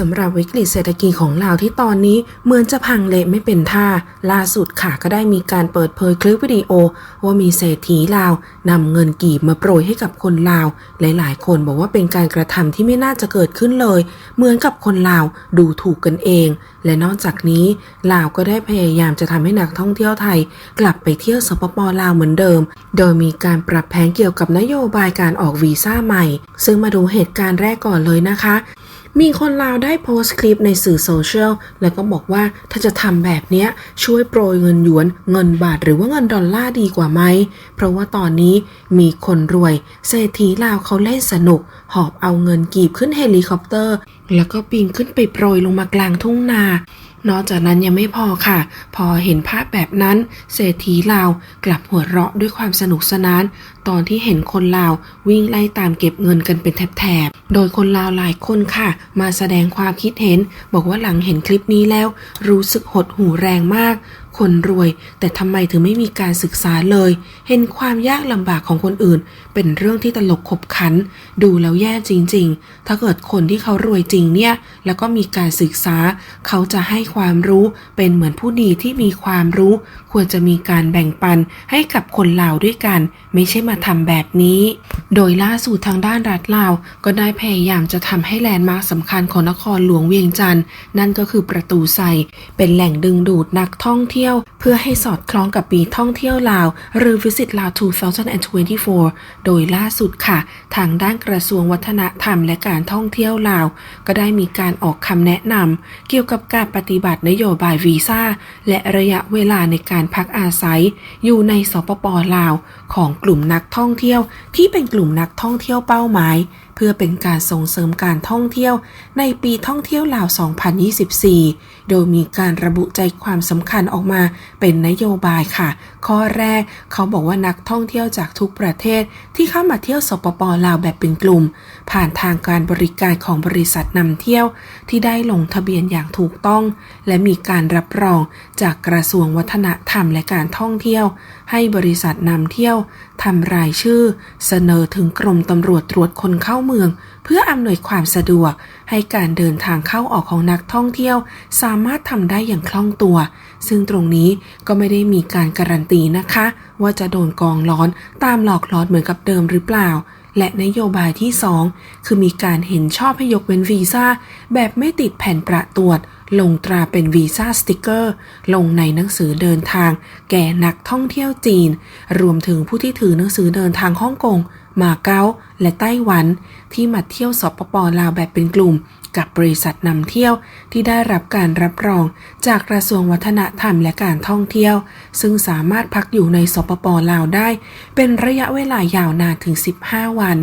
สำหรับวิกฤตเศรษฐกิจของลาวที่ตอนนี้เหมือนจะพังเละไม่เป็นท่า ล่าสุดค่ะก็ได้มีการเปิดเผยคลิปวิดีโอ ว่ามีเศรษฐีลาวนำเงินกีบมาโปรยให้กับคนลาว หลายๆ คนบอกว่าเป็นการกระทำที่ไม่น่าจะเกิดขึ้นเลย เหมือนกับคนลาวดูถูกกันเอง และนอกจากนี้ลาวก็ได้พยายามจะทำให้นักท่องเที่ยวไทย กลับไปเที่ยวสปปลาวเหมือนเดิม โดยมีการปรับแผนเกี่ยวกับนโยบายการออกวีซ่าใหม่ ซึ่งมาดูเหตุการณ์แรกก่อนเลยนะคะ มีคนลาวได้โพสต์คลิปในสื่อโซเชียลแล้วก็บอกว่าถ้าจะทำแบบเนี้ยช่วยโปรยเงินหยวน เงินบาทหรือว่าเงินดอลลาร์ดีกว่าไหม เพราะว่าตอนนี้มีคนรวยเศรษฐีลาวเขาเล่นสนุก หอบเอาเงินกีบขึ้นเฮลิคอปเตอร์ แล้วก็ปีนขึ้นไปโปรยลงมากลางทุ่งนา นอกจากนั้นยังไม่พอค่ะ พอเห็นภาพแบบนั้น เศรษฐีลาวกลับหัวเราะด้วยความสนุกสนาน ตอนที่เห็นคนลาววิ่งไล่ตามเก็บเงินกันเป็นแถบๆ โดยคนลาวหลายคนค่ะ มาแสดงความคิดเห็น บอกว่าหลังเห็นคลิปนี้แล้ว รู้สึกหดหูแรงมาก คนรวยแต่ทำไมถึงไม่มีการศึกษาเลย เห็นความยากลำบากของคนอื่น เป็นเรื่องที่ตลกขบขัน ดูแล้วแย่จริง ๆ ถ้าเกิดคนที่เขารวยจริงเนี่ย แล้วก็มีการศึกษา เขาจะให้ความรู้เป็นเหมือนผู้ดีที่มีความรู้ ควรจะมีการแบ่งปันให้กับคนลาวด้วยกัน ไม่ใช่มาทำแบบนี้ โดยล่าสุดทางด้านรัฐลาว ก็ได้พยายามจะทำให้แลนด์มาร์คสำคัญของนครหลวงเวียงจันทร์นั่นก็คือประตูไซเป็นแหล่งดึงดูดนักท่องเที่ยวเพื่อให้สอดคล้องกับปีท่องเที่ยวลาว หรือ Visit ลาว2024 โดยล่าสุดค่ะ ทางด้านกระทรวงวัฒนธรรมและการท่องเที่ยวลาว ก็ได้มีการออกคำแนะนำเกี่ยวกับการปฏิบัตินโยบายวีซ่า และระยะเวลาในการพักอาศัย อยู่ในสปปลาว ของกลุ่มนักท่องเที่ยว ที่เป็นกลุ่มนักท่องเที่ยวเป้าหมาย เพื่อเป็นการส่งเสริมการท่องเที่ยว ในปีท่องเที่ยวลาว 2024 โดยมีการระบุใจความสำคัญออกมาเป็นนโยบายค่ะ ข้อแรกเขาบอกว่านักท่องเที่ยวจากทุกประเทศที่เข้ามาเที่ยวสปปลาวแบบเป็นกลุ่ม ผ่านทางการบริการของบริษัทนำเที่ยวที่ได้ลงทะเบียนอย่างถูกต้อง และมีการรับรองจากกระทรวงวัฒนธรรมและการท่องเที่ยว ให้บริษัทนำเที่ยวทำรายชื่อ เสนอถึงกรมตำรวจตรวจคนเข้าเมือง พื่ออำนวยความสะดวก ให้การเดินทางเข้าออกของนักท่องเที่ยว สามารถทำได้อย่างคล่องตัว ซึ่งตรงนี้ก็ไม่ได้มีการการันตีนะคะ ว่าจะโดนกองร้อนตามหลอกลอดเหมือนกับเดิมหรือเปล่า และนโยบายที่ 2 คือมีการเห็นชอบให้ยกเว้นวีซ่าแบบไม่ติดแผ่นประตรวจลงตราเป็นวีซ่าสติกเกอร์ ลงในหนังสือเดินทาง แก่นักท่องเที่ยวจีน รวมถึงผู้ที่ถือหนังสือเดินทางฮ่องกงมาเก๊าและไต้หวันที่มาเที่ยวสปปลาวแบบเป็นกลุ่ม กับบริษัทนำเที่ยวที่ได้รับการรับรอง จากกระทรวงวัฒนธรรมและการท่องเที่ยว ซึ่งสามารถพักอยู่ในสปปลาวได้ เป็นระยะเวลายาวนานถึง 15 วัน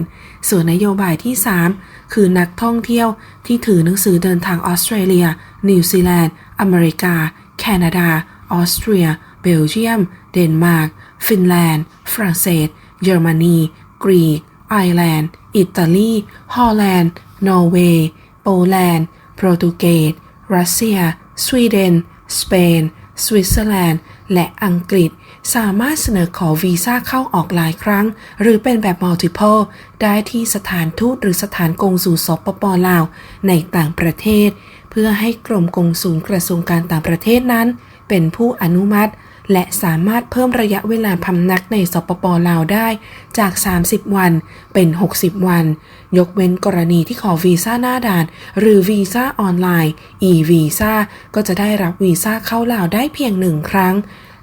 ส่วนนโยบายที่ 3 คือนักท่องเที่ยวที่ถือหนังสือเดินทางออสเตรเลีย นิวซีแลนด์ อเมริกา แคนาดา ออสเตรีย เบลเยียม เดนมาร์ก ฟินแลนด์ ฝรั่งเศส เยอรมนี กรีก ไอร์แลนด์ อิตาลี ฮอลแลนด์ นอร์เวย์ โปแลนด์ โปรตุเกส รัสเซีย สวีเดน สเปน สวิตเซอร์แลนด์ และอังกฤษ สามารถเสนอขอวีซ่าเข้าออกหลายครั้ง หรือเป็นแบบ multiple ได้ที่สถานทูตหรือสถานกงสุลสปปลาว ในต่างประเทศ เพื่อให้กรมกงสุลกระทรวงการต่างประเทศนั้น เป็นผู้อนุมัติ และสามารถเพิ่มระยะเวลาพำนักในสปปลาวได้จาก 30 วันเป็น 60 วัน ยกเว้นกรณีที่ขอวีซ่าหน้าด่าน หรือวีซ่าออนไลน์ e-visa ก็จะได้รับวีซ่าเข้าลาวได้เพียงหนึ่งครั้ง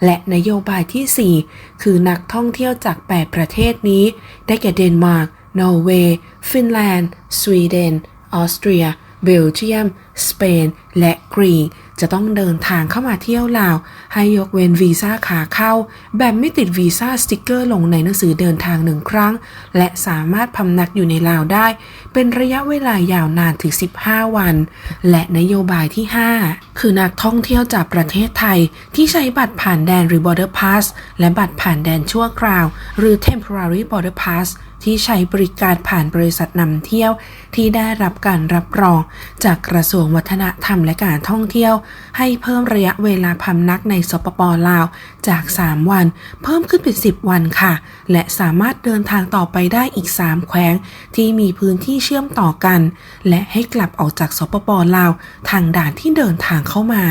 และนโยบายที่ 4 คือนักท่องเที่ยวจาก 8 ประเทศนี้ ได้แก่เดนมาร์ก นอร์เวย์ ฟินแลนด์ สวีเดน ออสเตรีย เบลเยียม สเปน และกรีกจะต้องเดินทางเข้ามาเที่ยวลาว ให้ยกเว้นวีซ่าขาเข้า แบบไม่ติดวีซ่าสติกเกอร์ลงในหนังสือเดินทางหนึ่งครั้ง และสามารถพำนักอยู่ในลาวได้ เป็นระยะเวลายาวนานถึง 15 วัน และนโยบายที่ 5 คือนักท่องเที่ยวจากประเทศไทยที่ใช้บัตรผ่านแดนหรือ border pass และบัตรผ่านแดนชั่วคราว หรือ temporary border pass ที่ใช้บริการผ่านบริษัทนำเที่ยว ที่ได้รับการรับรอง จากกระทรวงวัฒนธรรมและการท่องเที่ยว ให้เพิ่มระยะเวลาพำนักในสปปลาว จาก 3 วัน เพิ่มขึ้นเป็น 10 วันค่ะ และสามารถเดินทางต่อไปได้อีก 3 แขวง ที่มีพื้นที่เชื่อมต่อกัน และให้กลับออกจากสปปลาว ทางด่านที่เดินทางเข้ามา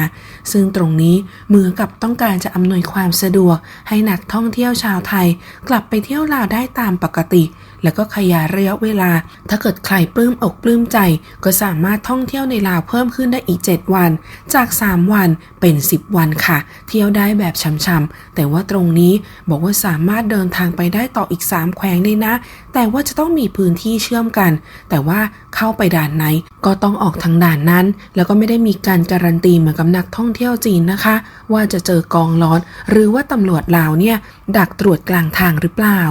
ซึ่งตรงนี้เหมือนกับต้องการจะอำนวยความสะดวก ให้นักท่องเที่ยวชาวไทย กลับไปเที่ยวลาวได้ตามปกติ แล้วก็ขยายระยะเวลา ถ้าเกิดใครปลื้มอกปลื้มใจ ก็สามารถท่องเที่ยวในลาวเพิ่มขึ้นได้อีก 7 วัน จาก 3 วันเป็น 10 วันค่ะ เที่ยวได้แบบช่ำๆแต่ว่าตรงนี้บอกว่าสามารถเดินทางไปได้ต่ออีก 3 แขวงเลยนะ แต่ว่าจะต้องมีพื้นที่เชื่อมกัน แต่ว่าเข้าไปด่านไหนก็ต้องออกทางด่านนั้น แล้วก็ไม่ได้มีการการันตีเหมือนกับนักท่องเที่ยวจีนนะคะ ว่าจะเจอกองร้อน หรือว่าตำรวจลาวเนี่ยดักตรวจกลางทางหรือเปล่า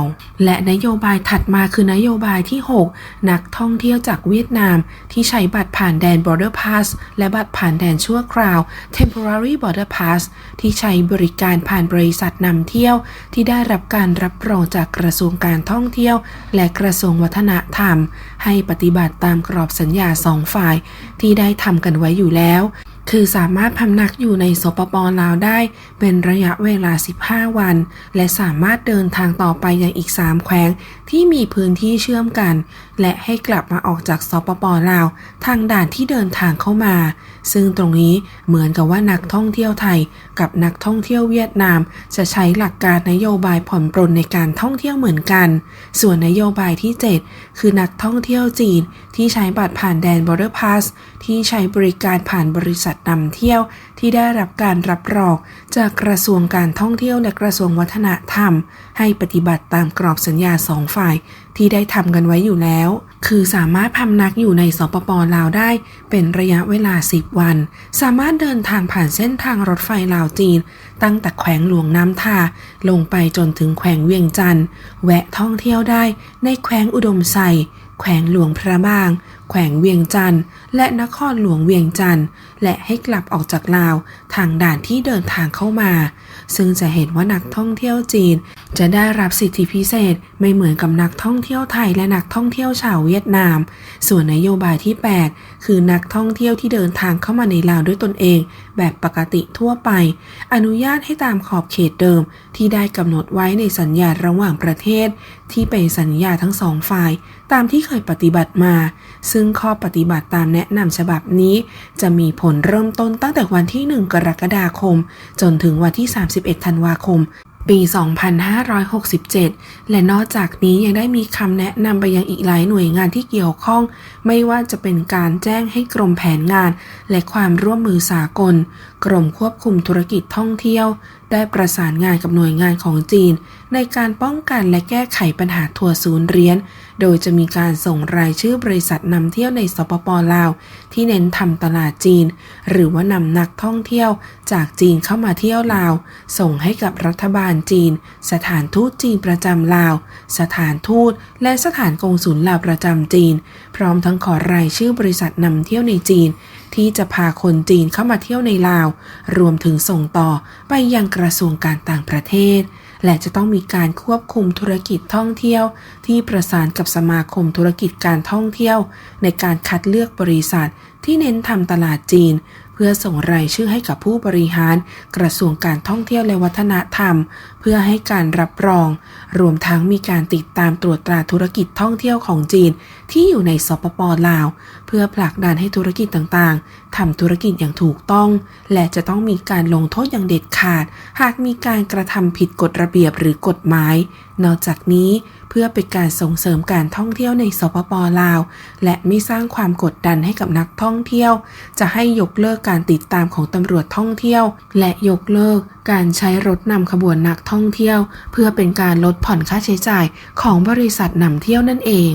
และนโยบายถัดมาคือนโยบายที่ 6 นักท่องเที่ยวจากเวียดนาม ที่ใช้บัตรผ่านแดน border pass และบัตรผ่านแดนชั่วคราว temporary border pass ที่ใช้บริการผ่านบริษัทนำเที่ยว ที่ได้รับการรับรองจากกระทรวงการท่องเที่ยว และกระทรวงวัฒนธรรม ให้ปฏิบัติตามกรอบสัญญาสองฝ่าย ที่ได้ทำกันไว้อยู่แล้ว คือสามารถพำนักอยู่ในสปปลาวได้เป็นระยะเวลา 15 วัน และสามารถเดินทางต่อไปยังอีก 3 แขวงที่มีพื้นที่เชื่อมกัน และให้กลับมาออกจากสปปลาว ทางด่านที่เดินทางเข้ามา ซึ่งตรงนี้เหมือนกับว่านักท่องเที่ยวไทย กับนักท่องเที่ยวเวียดนาม จะใช้หลักการนโยบายผ่อนปรนในการท่องเที่ยวเหมือนกัน ส่วนนโยบายที่ 7 คือนักท่องเที่ยวจีน ที่ใช้บัตรผ่านแดน border pass ที่ใช้บริการผ่านบริษัทนำเที่ยวที่ได้รับการรับรองจากกระทรวงการท่องเที่ยวและกระทรวงวัฒนธรรม ให้ปฏิบัติตามกรอบสัญญาสองฝ่ายที่ได้ทำกันไว้อยู่แล้ว คือสามารถพำนักอยู่ในสปปลาวได้ เป็นระยะเวลา 10 วัน สามารถเดินทางผ่านเส้นทางรถไฟลาวจีน ตั้งแต่แขวงหลวงน้ำทา ลงไปจนถึงแขวงเวียงจันทร์แวะท่องเที่ยวได้ในแขวงอุดมไซแขวงหลวงพระบาง แขวงเวียงจันทร์และนครหลวงเวียงจันทร์และให้กลับออกจากลาวทางด่านที่เดินทางเข้ามา ซึ่งจะเห็นว่านักท่องเที่ยวจีน จะได้รับสิทธิพิเศษไม่เหมือนกับนักท่องเที่ยวไทยและนักท่องเที่ยวชาวเวียดนาม ส่วนนโยบายที่ 8 คือนักท่องเที่ยวที่เดินทางเข้ามาในลาวด้วยตนเอง แบบปกติทั่วไป อนุญาตให้ตามขอบเขตเดิม ที่ได้กำหนดไว้ในสัญญาระหว่างประเทศ ที่เป็นสัญญาทั้งสองฝ่าย ตามที่เคยปฏิบัติมา ซึ่ง่งข้อปฏิบัติตามแนะนำฉบับนี้ จะมีผลเริ่มต้นตั้งแต่วันที่ 1 กรกฎาคม จนถึงวันที่ 31 ธันวาคม ปี 2567 และนอกจากนี้ยังได้มีคำแนะนำไปยังอีกหลายหน่วยงานที่เกี่ยวข้อง ไม่ว่าจะเป็นการแจ้งให้กรมแผนงาน และความร่วมมือสากล กรมควบคุมธุรกิจท่องเที่ยว ได้ประสานงานกับหน่วยงานของจีน ในการป้องกันและแก้ไขปัญหาทัวร์ศูนย์เหรียญโดยจะมีการส่งรายชื่อบริษัทนำเที่ยวในสปปลาว ที่เน้นทำตลาดจีน หรือว่านำนักท่องเที่ยวจากจีนเข้ามาเที่ยวลาว ส่งให้กับรัฐบาลจีน สถานทูตจีนประจำลาว สถานทูตและสถานกงสุลลาวประจำจีน พร้อมทั้งขอรายชื่อบริษัทนำเที่ยวในจีน ที่จะพาคนจีนเข้ามาเที่ยวในลาว รวมถึงส่งต่อไปยังกระทรวงการต่างประเทศ และจะต้องมีการควบคุมธุรกิจท่องเที่ยว ที่ประสานกับสมาคมธุรกิจการท่องเที่ยว ในการคัดเลือกบริษัทที่เน้นทำตลาดจีนเพื่อส่งรายชื่อให้กับผู้บริหาร กระทรวงการท่องเที่ยวและวัฒนธรรม เพื่อให้การรับรอง รวมทั้งมีการติดตามตรวจตราธุรกิจท่องเที่ยวของจีน ที่อยู่ในสปปลาว เพื่อผลักดันให้ธุรกิจต่างๆทำธุรกิจอย่างถูกต้อง และจะต้องมีการลงโทษอย่างเด็ดขาด หากมีการกระทำผิดกฎระเบียบหรือกฎหมาย นอกจากนี้ เพื่อเป็นการส่งเสริมการท่องเที่ยวในสปปลาว และไม่สร้างความกดดันให้กับนักท่องเที่ยว จะให้ยกเลิกการติดตามของตำรวจท่องเที่ยว และยกเลิกการใช้รถนำขบวนนักท่องเที่ยว เพื่อเป็นการลดผ่อนค่าใช้จ่ายของบริษัทนำเที่ยวนั่นเอง